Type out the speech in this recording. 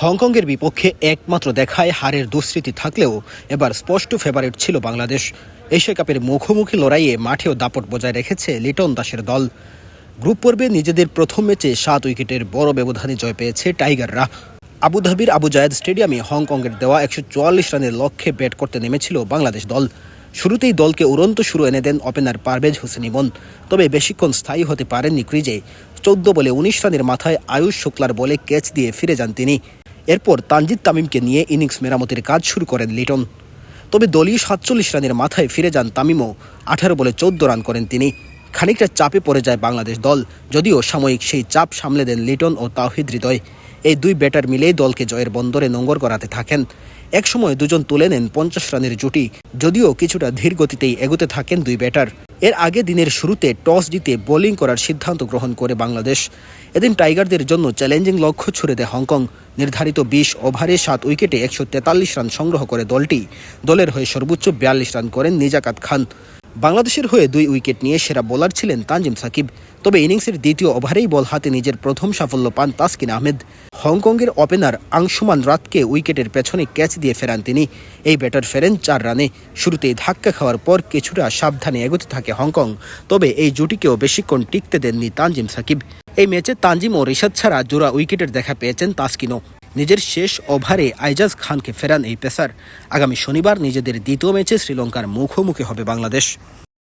হংকংয়ের বিপক্ষে একমাত্র দেখায় হারের দুঃস্মৃতি থাকলেও এবার স্পষ্ট ফেভারিট ছিল বাংলাদেশ। এশিয়া কাপের মুখোমুখি লড়াইয়ে মাঠেও দাপট বজায় রেখেছে লিটন দাসের দল। গ্রুপ পর্বে নিজেদের প্রথম ম্যাচে সাত উইকেটের বড় ব্যবধানে জয় পেয়েছে টাইগাররা। আবুধাবির আবু জায়েদ স্টেডিয়ামে হংকংয়ের দেওয়া একশো চুয়াল্লিশ রানের লক্ষ্যে ব্যাট করতে নেমেছিল বাংলাদেশ দল। শুরুতেই দলকে উড়ন্ত শুরু এনে দেন ওপেনার পারভেজ হোসেন ইমন। তবে বেশিক্ষণ স্থায়ী হতে পারেননি ক্রিজে। চোদ্দ বলে উনিশ রানের মাথায় আয়ুষ শুক্লার বলে ক্যাচ দিয়ে ফিরে যান তিনি। এরপর তানজিদ তামিমকে নিয়ে ইনিংস মেরামতের কাজ শুরু করেন লিটন। তবে দলীয় সাতচল্লিশ রানের মাথায় ফিরে যান তামিমও। আঠারো বলে চোদ্দ রান করেন তিনি। খানিকটা চাপে পড়ে যায় বাংলাদেশ দল। যদিও সাময়িক সেই চাপ সামলে দেন লিটন ও তাওহিদ হৃদয়। এই দুই ব্যাটার মিলেই দলকে জয়ের বন্দরে নোঙ্গর করাতে থাকেন। একসময় দুজন তুলে নেন পঞ্চাশ রানের জুটি। যদিও কিছুটা ধীর গতিতেই এগোতে থাকেন দুই ব্যাটার। এর আগে দিনের শুরুতে টস জিতে বোলিং করার সিদ্ধান্ত গ্রহণ করে বাংলাদেশ। এদিন টাইগারদের জন্য চ্যালেঞ্জিং লক্ষ্য ছুড়ে দেয় হংকং। নির্ধারিত বিশ ওভারে সাত উইকেটে একশো তেতাল্লিশ রান সংগ্রহ করে দলটি। দলের হয়ে সর্বোচ্চ বিয়াল্লিশ রান করেন নিজাকাত খান। বাংলাদেশের হয়ে দুই উইকেট নিয়ে সেরা বোলার ছিলেন তানজিম সাকিব, তবে ইনিংসের দ্বিতীয় ওভারেই বল হাতে নিজের প্রথম সাফল্য পান তাসকিন আহমেদ। হংকংয়ের ওপেনার আংশুমান রাতকে উইকেটের পেছনে ক্যাচ দিয়ে ফেরান তিনি। এই ব্যাটার ফেরেন চার রানে, শুরুতেই ধাক্কা খাওয়ার পর কিছুটা সাবধানে এগোতে থাকে হংকং, তবে এই জুটিকেও বেশিক্ষণ টিকতে দেননি তানজিম সাকিব। এই ম্যাচে তানজিম ও রিশাদ ছাড়া জোড়া উইকেটের দেখা পেয়েছেন তাসকিনও। নিজের শেষ ওভারে আইজাজ খানকে ফেরান এই পেসার। আগামী শনিবার নিজেদের দ্বিতীয় ম্যাচে শ্রীলঙ্কার মুখোমুখি হবে বাংলাদেশ।